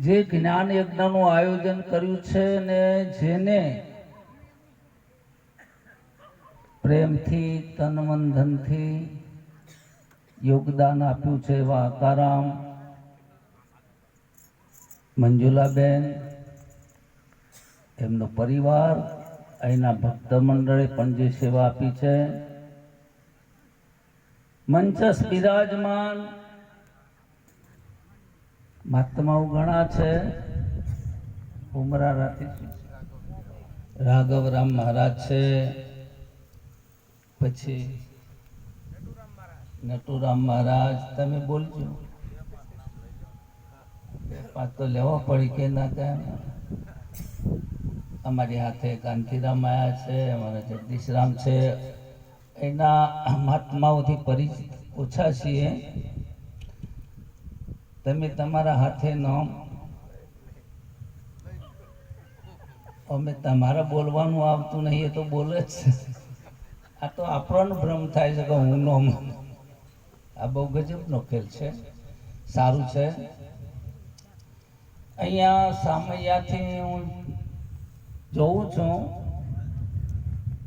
જે જ્ઞાન યજ્ઞનું આયોજન કર્યું છે ને જેને પ્રેમથી તન મન યોગદાન આપ્યું છે એવા આકારામ, મંજુલાબેન, એમનો પરિવાર, અહીંના ભક્ત મંડળે પણ જે સેવા આપી છે. મંચસ બિરાજમાન મહાત્માઓ ઘણા છે. ઉમરા રાતી રાઘવરામ મહારાજ છે. પછી નટુરામ મહારાજ, તમે બોલજો. પાંચ તો લેવા પડી કે ના કે અમારી હાથે કાંતિરામ આયા છે, અમારા જગદીશરામ છે. એના મહાત્માઓથી પરિચિત ઓછા છીએ. તમે તમારા હાથે નામ અમે તમારા બોલવાનું આવતું નહીં, એ તો બોલે છે. આ તો આપણો ભ્રમ થાય છે કે હું નોમ આ બહુ ગજબનો ખેલ છે. સારું છે. અહીંયા સામૈયાથી હું જોઉં છું.